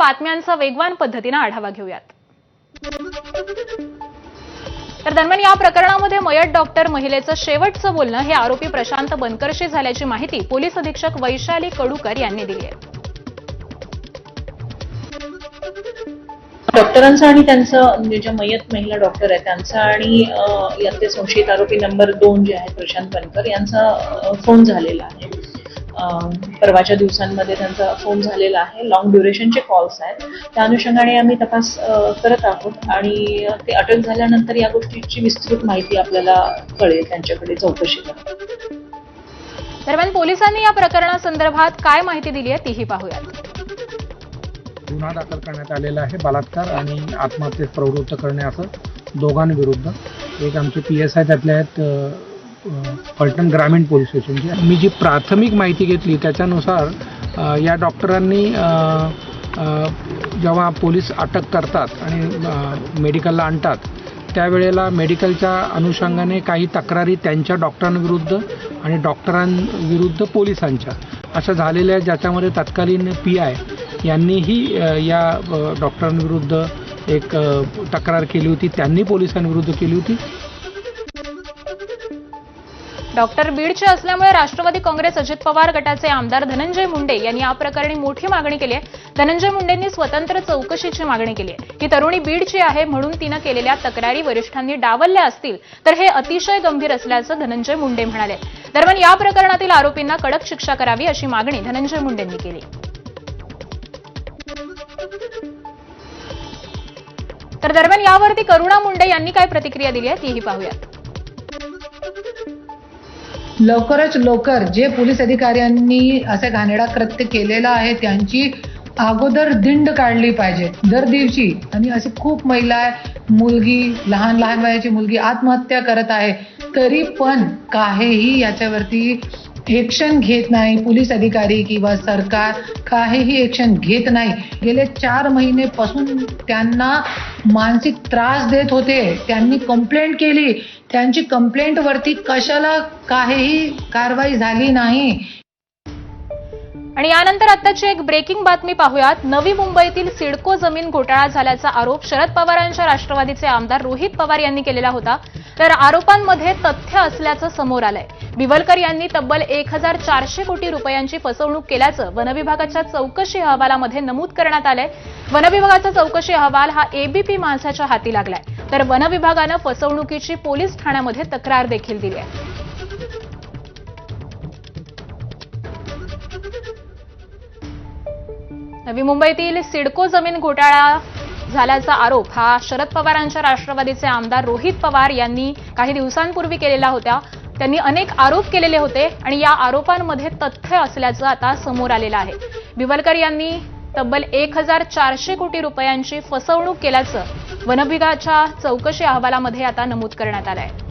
बातम्यांचा वेगवान पद्धतीनं आढावा घेऊयात. तर दरम्यान या प्रकरणामध्ये मयत डॉक्टर महिलेचं शेवटचं बोलणं हे आरोपी प्रशांत बनकरशी झाल्याची माहिती पोलीस अधीक्षक वैशाली कडूकर यांनी दिली आहे. डॉक्टरांचं आणि त्यांचं म्हणजे ज्या मयत महिला डॉक्टर आहेत त्यांचा आणि यातले संशयित आरोपी नंबर दोन जे आहेत प्रशांत बनकर यांचा फोन झालेला आहे. परवाच्या दिवसांमध्ये त्यांचा फोन झालेला आहे. लॉंग ड्युरेशनचे कॉल्स आहेत. त्या अनुषंगाने आम्ही तपास करत आहोत आणि ते अटक झाल्यानंतर या गोष्टीची विस्तृत माहिती आपल्याला कळेल त्यांच्याकडे चौकशी करा दरम्यान पोलिसांनी या प्रकरणासंदर्भात काय माहिती दिली आहे तीही पाहूयात. गुन्हा दाखल करण्यात आलेला आहे बलात्कार आणि आत्महत्येस प्रवृत्त करणे असं दोघांविरुद्ध. एक आमचे पी एस आय त्यातले आहेत फलटण ग्रामीण पोलीस स्टेशनची मी जी प्राथमिक माहिती घेतली त्याच्यानुसार या डॉक्टरांनी जेव्हा पोलीस अटक करतात आणि मेडिकलला आणतात त्यावेळेला मेडिकलच्या अनुषंगाने काही तक्रारी त्यांच्या डॉक्टरांविरुद्ध आणि डॉक्टरांविरुद्ध पोलिसांच्या. अशा झालेल्या ज्याच्यामध्ये तत्कालीन पी आय यांनीही या डॉक्टरांविरुद्ध एक तक्रार केली होती त्यांनी पोलिसांविरुद्ध केली होती. डॉक्टर बीडचे असल्यामुळे राष्ट्रवादी काँग्रेस अजित पवार गटाचे आमदार धनंजय मुंडे यांनी या प्रकरणी मोठी मागणी केली आहे. धनंजय मुंडेंनी स्वतंत्र चौकशीची मागणी केली आहे. ही तरुणी बीडची आहे म्हणून तिनं केलेल्या तक्रारी वरिष्ठांनी डावलल्या असतील तर हे अतिशय गंभीर असल्याचं धनंजय मुंडे म्हणाले. दरम्यान या प्रकरणातील आरोपींना कडक शिक्षा करावी अशी मागणी धनंजय मुंडेंनी केली. तर दरम्यान यावरती करुणा मुंडे यांनी काय प्रतिक्रिया दिली आहे तीही पाहूयात. लवकरच लवकर जे पोलीस अधिकाऱ्यांनी असे घाणेरडा कृत्य केलेलं आहे त्यांची अगोदर दिंड काढली पाहिजे. दर दिवशी. आणि अशी खूप महिला मुलगी लहान लहान वयाची मुलगी आत्महत्या करत आहे. तरी पण काहीही याच्यावरती एक्शन घेत नाही पोलीस अधिकारी किंवा सरकार काहीही एक्शन घेत नाही. गेले चार महिनेपासून त्यांना मानसिक त्रास देत होते. त्यांनी कंप्लेंट केली. त्यांची कंप्लेंटवरती कशाला काहीही कारवाई झाली नाही. आणि यानंतर आत्ताची एक ब्रेकिंग बातमी पाहूयात. नवी मुंबईतील सिडको जमीन घोटाळा झाल्याचा आरोप शरद पवारांच्या राष्ट्रवादीचे आमदार रोहित पवार यांनी केलेला होता. तर आरोपांमध्ये तथ्य असल्याचं समोर आलंय. बिवलकर यांनी तब्बल एक हजार चारशे कोटी रुपयांची फसवणूक केल्याचं वनविभागाच्या चौकशी अहवालामध्ये नमूद करण्यात आलंय. वनविभागाचा चौकशी अहवाल हा एबीपी माणसाच्या हाती लागलाय. तर वनविभागानं फसवणुकीची पोलीस ठाण्यामध्ये तक्रार देखील दिली आहे नवी मुंबईतील सिडको जमीन घोटाळा झाल्याचा आरोप हा शरद पवारांच्या राष्ट्रवादीचे आमदार रोहित पवार यांनी काही दिवसांपूर्वी केलेला होता त्यांनी अनेक आरोप केलेले होते आणि या आरोपांमध्ये तथ्य असल्याचं आता समोर आलेलं आहे. बिवलकर यांनी तब्बल एक हजार चारशे कोटी रुपयांची फसवणूक केल्याचं वनविभागाच्या चौकशी अहवालामध्ये आता नमूद करण्यात आलं आहे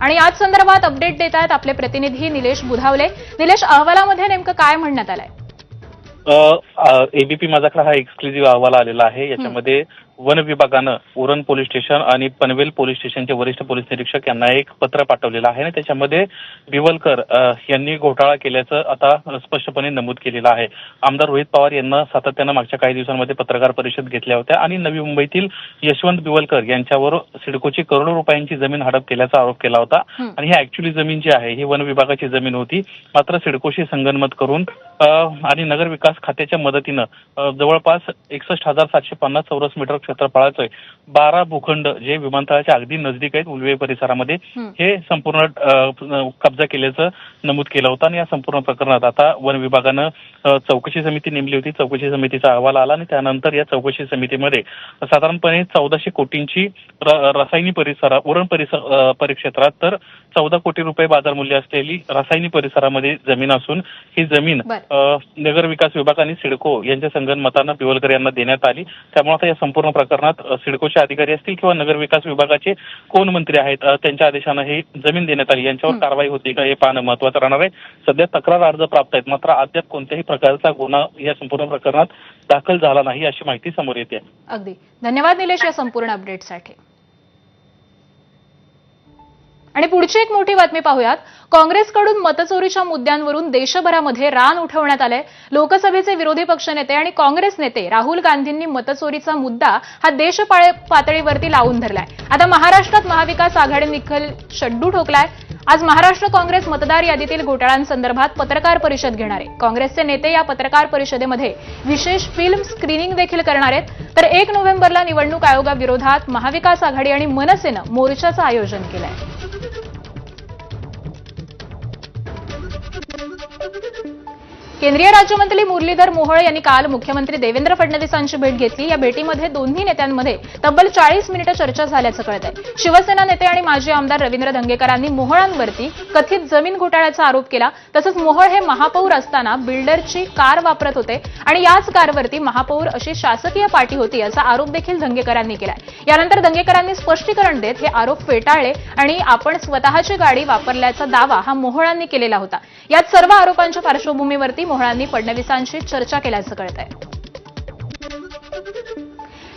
आणि याच संदर्भात अपडेट देत आहेत आपले प्रतिनिधी निलेश बुधावले. निलेश अहवालामध्ये नेमकं काय म्हणण्यात आलंय? एबीपी माझ्याकडे हा एक्सक्लुझिव्ह अहवाल आलेला आहे. याच्यामध्ये वन विभागानं उरण पोलीस स्टेशन आणि पनवेल पोलीस स्टेशनचे वरिष्ठ पोलीस निरीक्षक यांना एक पत्र पाठवलेलं आहे आणि त्याच्यामध्ये बिवलकर यांनी घोटाळा केल्याचं आता स्पष्टपणे नमूद केलेलं आहे. आमदार रोहित पवार यांना सातत्यानं मागच्या काही दिवसांमध्ये पत्रकार परिषद घेतल्या होत्या आणि नवी मुंबईतील यशवंत बिवलकर यांच्यावर सिडकोची करोडो रुपयांची जमीन हडप केल्याचा आरोप केला होता. आणि ही ऍक्च्युली जमीन जी आहे ही वन विभागाची जमीन होती. मात्र सिडकोशी संगनमत करून आणि नगर विकास खात्याच्या मदतीनं जवळपास एकसष्ट हजार सातशे पन्नास चौरस मीटर क्षेत्रफळाचे बारा भूखंड जे विमानतळाच्या अगदी नजदीक आहेत उलवे परिसरामध्ये हं. संपूर्ण कब्जा केल्याचं नमूद केलं होतं आणि या संपूर्ण प्रकरणात आता वन विभागानं चौकशी समिती नेमली होती. चौकशी समितीचा अहवाल आला आणि त्यानंतर या चौकशी समितीमध्ये साधारणपणे चौदाशे कोटींची रसायनी परिसरा उरण परिसर परिक्षेत्रात तर चौदा कोटी रुपये बाजार मूल्य असलेली रासायनी परिसरामध्ये जमीन असून ही जमीन नगर विकास विभाग आणि सिडको यांच्या संगनमतानं पिवलकर यांना देण्यात आली. त्यामुळे आता या संपूर्ण प्रकरणात सिडकोचे अधिकारी असतील किंवा नगर विकास विभागाचे कोण मंत्री आहेत त्यांच्या आदेशानं ही जमीन देण्यात आली यांच्यावर. कारवाई होती का हे पाहणं महत्वाचं राहणार आहे. सध्या तक्रार अर्ज प्राप्त आहेत मात्र अद्याप कोणत्याही प्रकारचा गुन्हा या संपूर्ण प्रकरणात दाखल झाला नाही अशी माहिती समोर येते. अगदी. धन्यवाद निलेश या संपूर्ण अपडेटसाठी आणि पुढची एक मोठी बातमी पाहूयात. काँग्रेसकडून मतचोरीच्या मुद्द्यांवरून देशभरामध्ये रान उठवण्यात आलंय. लोकसभेचे विरोधी पक्षनेते आणि काँग्रेस नेते राहुल गांधींनी मतचोरीचा मुद्दा हा देश पातळीवरती लावून धरलाय. आता महाराष्ट्रात महाविकास आघाडी निखल शड्डू ठोकलाय. आज महाराष्ट्र काँग्रेस मतदार यादीतील घोटाळ्यांसंदर्भात पत्रकार परिषद घेणार आहे. काँग्रेसचे नेते या पत्रकार परिषदेमध्ये विशेष फिल्म स्क्रीनिंग देखील करणार आहेत. तर एक नोव्हेंबरला निवडणूक आयोगाविरोधात महाविकास आघाडी आणि मनसेनं मोर्चाचं आयोजन केलं आहे केंद्रीय राज्यमंत्री मुरलीधर मोहोळ यांनी काल मुख्यमंत्री देवेंद्र फडणवीसांची भेट घेतली. या भेटीमध्ये दोन्ही नेत्यांमध्ये तब्बल चाळीस मिनिटं चर्चा झाल्याचं कळत आहे शिवसेना नेते आणि माजी आमदार रवींद्र धंगेकरांनी मोहोळांवरती कथित जमीन घोटाळ्याचा आरोप केला. तसंच मोहोळ हे महापौर असताना बिल्डरची कार वापरत होते आणि याच कारवरती महापौर अशी शासकीय पार्टी होती असा आरोप देखील धंगेकरांनी केला यानंतर धंगेकरांनी स्पष्टीकरण देत हे आरोप फेटाळले आणि आपण स्वतःची गाडी वापरल्याचा दावा हा मोहोळांनी केलेला होता. यात सर्व आरोपांच्या पार्श्वभूमीवरती मोहळांनी फडणवीसांशी चर्चा केल्याचं कळत आहे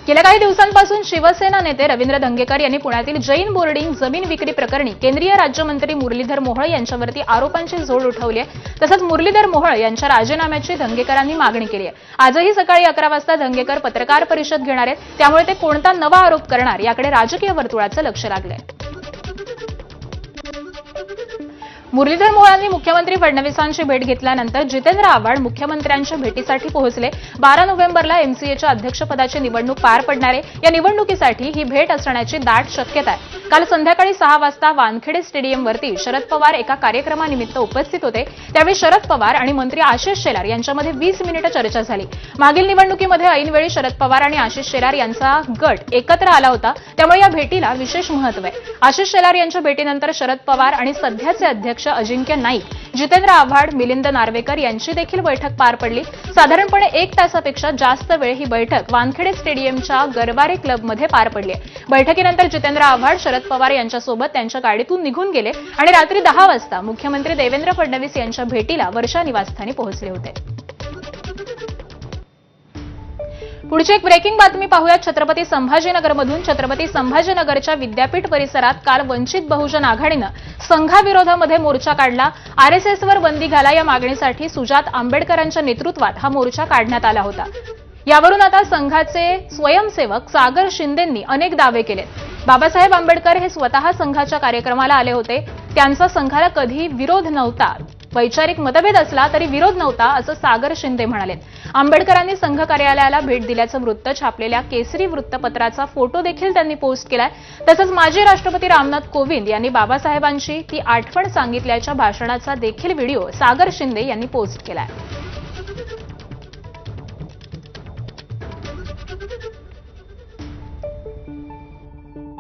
गेल्या काही दिवसांपासून शिवसेना नेते रवींद्र धंगेकर यांनी पुण्यातील जैन बोर्डिंग जमीन विक्री प्रकरणी केंद्रीय राज्यमंत्री मुरलीधर मोहोळ यांच्यावरती आरोपांची जोड उठवली आहे. तसंच मुरलीधर मोहोळ यांच्या राजीनाम्याची धंगेकरांनी मागणी केली आहे. आजही सकाळी अकरा वाजता धंगेकर पत्रकार परिषद घेणार आहेत. त्यामुळे ते कोणता नवा आरोप करणार याकडे राजकीय वर्तुळाचं लक्ष लागलंय. मुरलीधर मोहोळांनी मुख्यमंत्री फडणवीसांची भेट घेतल्यानंतर जितेंद्र आव्हाड मुख्यमंत्र्यांच्या भेटीसाठी पोहोचले. बारा नोव्हेंबरला एमसीएच्या अध्यक्षपदाची निवडणूक पार पडणारे. या निवडणुकीसाठी ही भेट असण्याची दाट शक्यता आहे. काल संध्याकाळी सहा वाजता वानखेडे स्टेडियमवरती शरद पवार एका कार्यक्रमानिमित्त उपस्थित होते. त्यावेळी शरद पवार आणि मंत्री आशिष शेलार यांच्यामध्ये वीस मिनिटं चर्चा झाली. मागील निवडणुकीमध्ये ऐनवेळी शरद पवार आणि आशिष शेलार यांचा गट एकत्र आला होता. त्यामुळे या भेटीला विशेष महत्त्व आहे. आशिष शेलार यांच्या भेटीनंतर शरद पवार आणि सध्याचे अध्यक्ष अजिंक्य नाईक. जितेंद्र आव्हाड मिलिंद नार्वेकर यांची देखील बैठक पार पडली. साधारणपणे एक तासापेक्षा जास्त वेळ ही बैठक वानखेडे स्टेडियमच्या गरवारे क्लबमध्ये पार पडली आहे. बैठकीनंतर जितेंद्र आव्हाड शरद पवार यांच्यासोबत त्यांच्या गाडीतून निघून गेले आणि रात्री दहा वाजता मुख्यमंत्री देवेंद्र फडणवीस यांच्या भेटीला वर्षा निवासस्थानी पोहोचले होते. पुढची एक ब्रेकिंग बातमी पाहूया छत्रपती संभाजीनगरमधून छत्रपती संभाजीनगरच्या विद्यापीठ परिसरात काल वंचित बहुजन आघाडीनं संघाविरोधामध्ये मोर्चा काढला. आरएसएसवर बंदी घाला या मागणीसाठी सुजात आंबेडकरांच्या नेतृत्वात हा मोर्चा काढण्यात आला होता. यावरून आता संघाचे स्वयंसेवक सागर शिंदेंनी अनेक दावे केलेत. बाबासाहेब आंबेडकर हे स्वतः संघाच्या कार्यक्रमाला आले होते. त्यांचा संघाला कधी विरोध नव्हता. वैचारिक मतभेद असला तरी विरोध नव्हता असं सागर शिंदे म्हणाले आंबेडकरांनी संघ कार्यालयाला भेट दिल्याचं वृत्त छापलेल्या केसरी वृत्तपत्राचा फोटो देखील त्यांनी पोस्ट केलाय. तसंच माजी राष्ट्रपती रामनाथ कोविंद यांनी बाबासाहेबांची ती आठवण सांगितल्याच्या भाषणाचा देखील व्हिडिओ सागर शिंदे यांनी पोस्ट केलाय.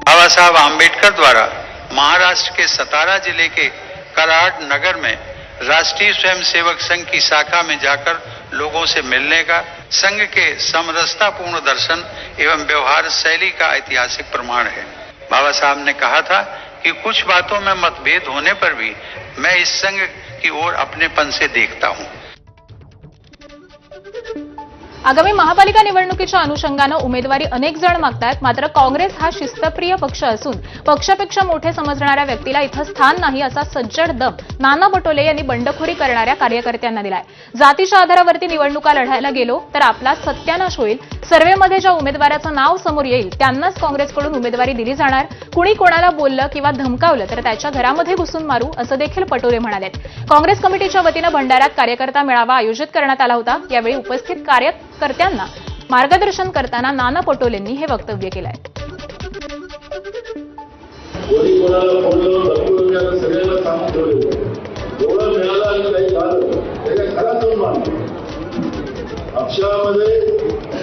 बाबा साहब आम्बेडकर द्वारा महाराष्ट्र के सतारा जिले के कराड़ नगर में राष्ट्रीय स्वयंसेवक संघ की शाखा में जाकर लोगों से मिलने का, संघ के समरसतापूर्ण दर्शन एवं व्यवहार शैली का ऐतिहासिक प्रमाण है। बाबा साहब ने कहा था कि कुछ बातों में मतभेद होने पर भी मैं इस संघ की ओर अपनेपन से देखता हूँ। आगामी महापालिका निवडणुकीच्या अनुषंगानं उमेदवारी अनेक जण मागतायत मात्र काँग्रेस हा शिस्तप्रिय पक्ष असून पक्षापेक्षा मोठे समजणाऱ्या व्यक्तीला इथं स्थान नाही असा सज्जड दम नाना पटोले यांनी बंडखोरी करणाऱ्या कार्यकर्त्यांना दिलाय. जातीच्या आधारावरती निवडणुका लढायला गेलो तर आपला सत्यानाश होईल सर्व्हेमध्ये ज्या उमेदवाराचं नाव समोर येईल त्यांनाच काँग्रेसकडून उमेदवारी दिली जाणार. कुणी कोणाला बोललं किंवा धमकावलं तर त्याच्या घरामध्ये घुसून मारू असं देखील पटोले म्हणाले काँग्रेस कमिटीच्या वतीनं भंडाऱ्यात कार्यकर्ता मेळावा आयोजित करण्यात आला होता. यावेळी उपस्थित कार्यकर्त्यांना मार्गदर्शन करताना नाना पटोलेंनी हे वक्तव्य केलं आहे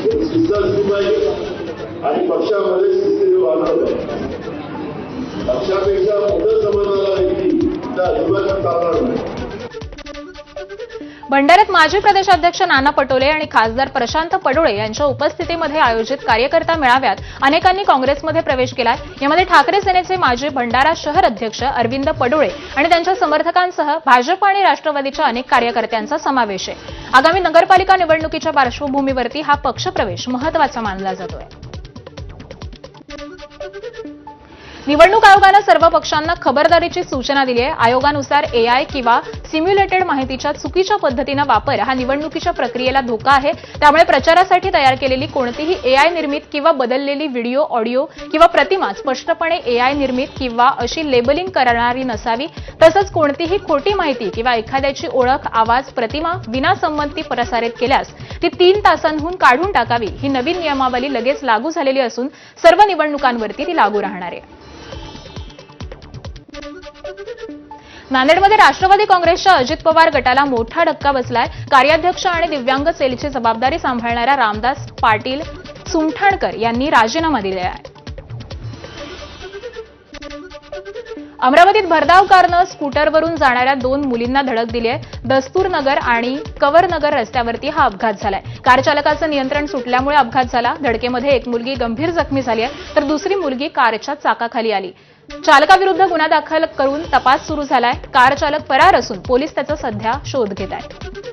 कोणी कोणाला आणि पक्षामध्ये शिस्तीने पक्षापेक्षा मोठं समाजाला व्यक्ती भंडाऱ्यात माजी प्रदेशाध्यक्ष नाना पटोले आणि खासदार प्रशांत पडोळे यांच्या उपस्थितीमध्ये आयोजित कार्यकर्ता मेळाव्यात अनेकांनी काँग्रेसमध्ये प्रवेश केलाय. यामध्ये ठाकरे सेनेचे माजी भंडारा शहर अध्यक्ष अरविंद पडोळे आणि त्यांच्या समर्थकांसह भाजप आणि राष्ट्रवादीच्या अनेक कार्यकर्त्यांचा समावेश आहे. आगामी नगरपालिका निवडणुकीच्या पार्श्वभूमीवरती हा पक्षप्रवेश महत्त्वाचा मानला जातोय. निवडणूक आयोगानं सर्व पक्षांना खबरदारीची सूचना दिली आहे. आयोगानुसार एआय किंवा सिम्युलेटेड माहितीच्या चुकीच्या पद्धतीनं वापर हा निवडणुकीच्या प्रक्रियेला धोका आहे. त्यामुळे प्रचारासाठी तयार केलेली कोणतीही एआय निर्मित किंवा बदललेली व्हिडिओ ऑडिओ किंवा प्रतिमा स्पष्टपणे एआय निर्मित किंवा अशी लेबलिंग करणारी नसावी. तसंच कोणतीही खोटी माहिती किंवा एखाद्याची ओळख आवाज प्रतिमा विनासंमती प्रसारित केल्यास ती तीन तासांहून काढून टाकावी. ही नवीन नियमावली लगेच लागू झालेली असून सर्व निवडणुकांवरती ती लागू राहणार आहे. नांदेडमध्ये राष्ट्रवादी काँग्रेसच्या अजित पवार गटाला मोठा धक्का बसलाय. कार्याध्यक्ष आणि दिव्यांग सेलची जबाबदारी सांभाळणाऱ्या रामदास पाटील सुमठाणकर यांनी राजीनामा दिला आहे. अमरावतीत भरधाव कारनं स्कूटरवरून जाणाऱ्या दोन मुलींना धडक दिली आहे. दस्तूर नगर आणि कवर नगर रस्त्यावरती हा अपघात झालाय. कार चालकाचं नियंत्रण सुटल्यामुळे अपघात झाला. धडकेमध्ये एक मुलगी गंभीर जखमी झाली आहे. तर दुसरी मुलगी कारच्या चाकाखाली आली. चालकाविरुद्ध गुन्हा दाखल करून तपास सुरू झालाय. कार चालक फरार असून पोलीस त्याचा सध्या शोध घेत आहेत.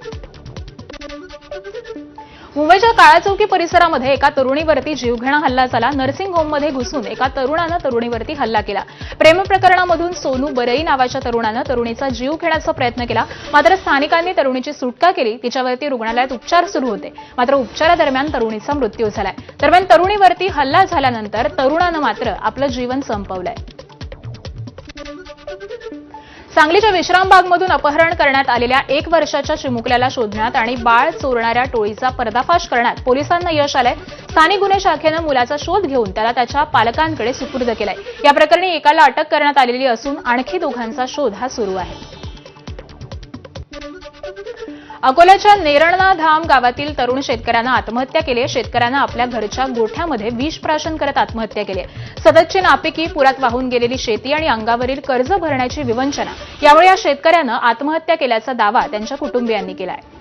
मुंबईच्या काळाचौकी परिसरामध्ये एका तरुणीवरती जीवघेणा हल्ला झाला. नर्सिंग होममध्ये घुसून एका तरुणानं तरुणीवरती हल्ला केला. प्रेम प्रकरणामधून सोनू बरई नावाच्या तरुणानं तरुणीचा जीव घेण्याचा प्रयत्न केला. मात्र स्थानिकांनी तरुणीची सुटका केली. तिच्यावरती रुग्णालयात उपचार सुरू होते. मात्र उपचारादरम्यान तरुणीचा मृत्यू झालाय. दरम्यान तरुणीवरती हल्ला झाल्यानंतर तरुणानं मात्र आपलं जीवन संपवलंय. सांगलीच्या विश्रामबागमधून अपहरण करण्यात आलेल्या एक वर्षाच्या चिमुकल्याला शोधण्यात आणि बाळ चोरणाऱ्या टोळीचा पर्दाफाश करण्यात पोलिसांना यश आलंय. स्थानिक गुन्हे शाखेनं मुलाचा शोध घेऊन त्याला त्याच्या पालकांकडे सुपूर्द केलाय. या प्रकरणी एकाला अटक करण्यात आलेली असून आणखी दोघांचा शोध हा सुरू आहे. अकोल्याच्या नेरणला धाम गावातील तरुण शेतकऱ्यांना आत्महत्या केली शेतकऱ्यांना आपल्या घरच्या गोठ्यामध्ये विष प्राशन करत आत्महत्या केली सततची नापिकी पुरात वाहून गेलेली शेती आणि अंगावरील कर्ज भरण्याची विवंचना. यामुळे या शेतकऱ्यानं आत्महत्या केल्याचा दावा त्यांच्या कुटुंबियांनी केला आहे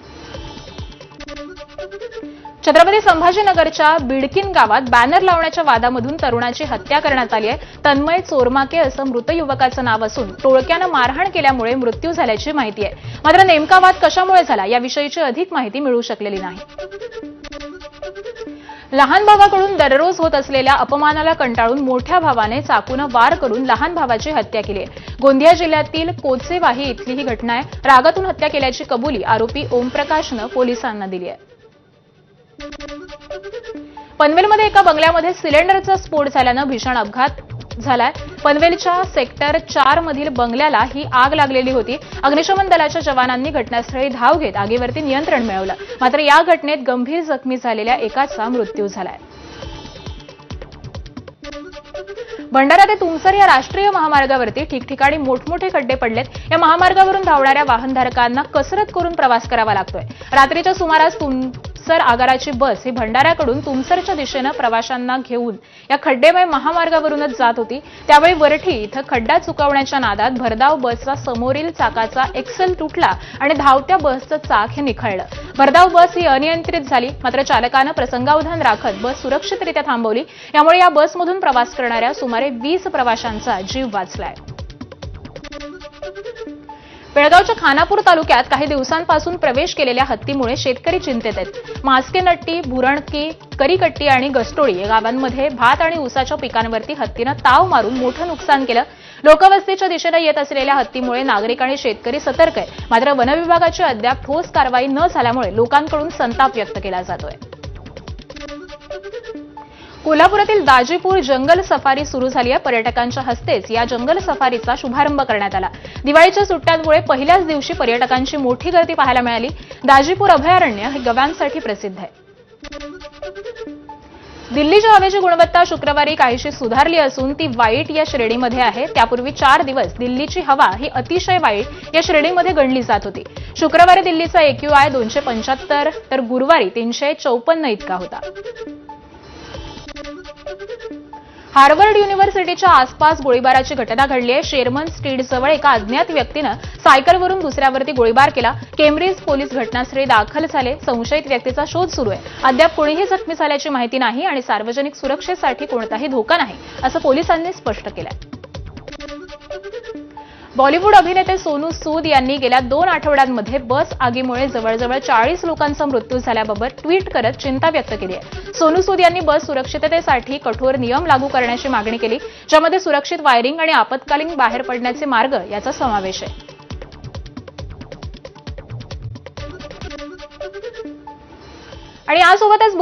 छत्रपती संभाजीनगरच्या बिडकिन गावात बॅनर लावण्याच्या वादामधून तरुणाची हत्या करण्यात आली आहे. तन्मय चोरमाके असं मृत युवकाचं नाव असून टोळक्यानं मारहाण केल्यामुळे मृत्यू झाल्याची माहिती आहे. मात्र नेमका वाद कशामुळे झाला याविषयीची अधिक माहिती मिळू शकलेली नाही. लहान भावाकडून दररोज होत असलेल्या अपमानाला कंटाळून मोठ्या भावाने चाकूनं वार करून लहान भावाची हत्या केली आहे. गोंदिया जिल्ह्यातील कोचेवाही इथली ही घटना आहे. रागातून हत्या केल्याची कबुली आरोपी ओमप्रकाशनं पोलिसांना दिली आहे. पनवेलमध्ये एका बंगल्यामध्ये सिलेंडरचा स्फोट झाल्यानं भीषण अपघात झालाय. पनवेलच्या सेक्टर चार मधील बंगल्याला ही आग लागलेली होती. अग्निशमन दलाच्या जवानांनी घटनास्थळी धाव घेत आगीवरती नियंत्रण मिळवलं. मात्र या घटनेत गंभीर जखमी झालेल्या एकाचा मृत्यू झालाय. भंडारा ते तुमसर या राष्ट्रीय महामार्गावरती ठिकठिकाणी मोठमोठे खड्डे पडलेत. या महामार्गावरून धावणाऱ्या वाहनधारकांना कसरत करून प्रवास करावा लागतोय. रात्रीच्या सुमारास तुमसर आगाराची बस ही भंडाऱ्याकडून तुमसरच्या दिशेनं प्रवाशांना घेऊन या खड्डेमय महामार्गावरूनच जात होती. त्यावेळी वरठी इथं खड्डा चुकवण्याच्या नादात भरधाव बसचा समोरील चाकाचा एक्सेल तुटला आणि धावत्या बसचं चाक हे निखळलं. भरधाव बस ही अनियंत्रित झाली मात्र चालकानं प्रसंगावधान राखत बस सुरक्षितरित्या थांबवली. यामुळे या बसमधून प्रवास करणाऱ्या सुमारे वीस प्रवाशांचा जीव वाचलाय. बेळगावच्या खानापूर तालुक्यात काही दिवसांपासून प्रवेश केलेल्या हत्तीमुळे शेतकरी चिंतेत आहेत. मास्केनट्टी भुरणकी करीकट्टी आणि गस्टोळी या गावांमध्ये भात आणि ऊसाच्या पिकांवरती हत्तीनं ताव मारून मोठं नुकसान केलं. लोकवस्तीच्या दिशेनं येत असलेल्या हत्तीमुळे नागरिक आणि शेतकरी सतर्क आहे मात्र वनविभागाची अद्याप ठोस कारवाई न झाल्यामुळे लोकांकडून संताप व्यक्त केला जातोय. कोल्हापुरातील दाजीपूर जंगल सफारी सुरू झाली आहे. पर्यटकांच्या हस्तेच या जंगल सफारीचा शुभारंभ करण्यात आला. दिवाळीच्या सुट्ट्यांमुळे पहिल्याच दिवशी पर्यटकांची मोठी गर्दी पाहायला मिळाली. दाजीपूर अभयारण्य हे गव्यांसाठी प्रसिद्ध आहे. दिल्लीच्या हवेची गुणवत्ता शुक्रवारी काहीशी सुधारली असून ती वाईट या श्रेणीमध्ये आहे. त्यापूर्वी चार दिवस दिल्लीची हवा ही अतिशय वाईट या श्रेणीमध्ये गणली जात होती. शुक्रवारी दिल्लीचा एक्यूआय दोनशे पंच्याहत्तर तर गुरुवारी तीनशे चौपन्न इतका होता. हार्वर्ड युनिव्हर्सिटीच्या आसपास गोळीबाराची घटना घडली आहे. शेरमन स्ट्रीटजवळ एका अज्ञात व्यक्तीनं सायकलवरून दुसऱ्यावरती गोळीबार केला. केम्ब्रिज पोलीस घटनास्थळी दाखल झाले. संशयित व्यक्तीचा शोध सुरू आहे. अद्याप कोणीही जखमी झाल्याची माहिती नाही आणि सार्वजनिक सुरक्षेसाठी कोणताही धोका नाही असं पोलिसांनी स्पष्ट केलंय. बॉलिवूड अभिनेते सोनू सूद यांनी गेल्या दोन आठवड्यांमध्ये बस आगीमुळे जवळजवळ चाळीस लोकांचा मृत्यू झाल्याबाबत ट्विट करत चिंता व्यक्त केली आहे. सोनू सूद यांनी बस सुरक्षिततेसाठी कठोर नियम लागू करण्याची मागणी केली ज्यामध्ये सुरक्षित वायरिंग आणि आपत्कालीन बाहेर पडण्याचे मार्ग याचा समावेश आहे. आणि यासोबतच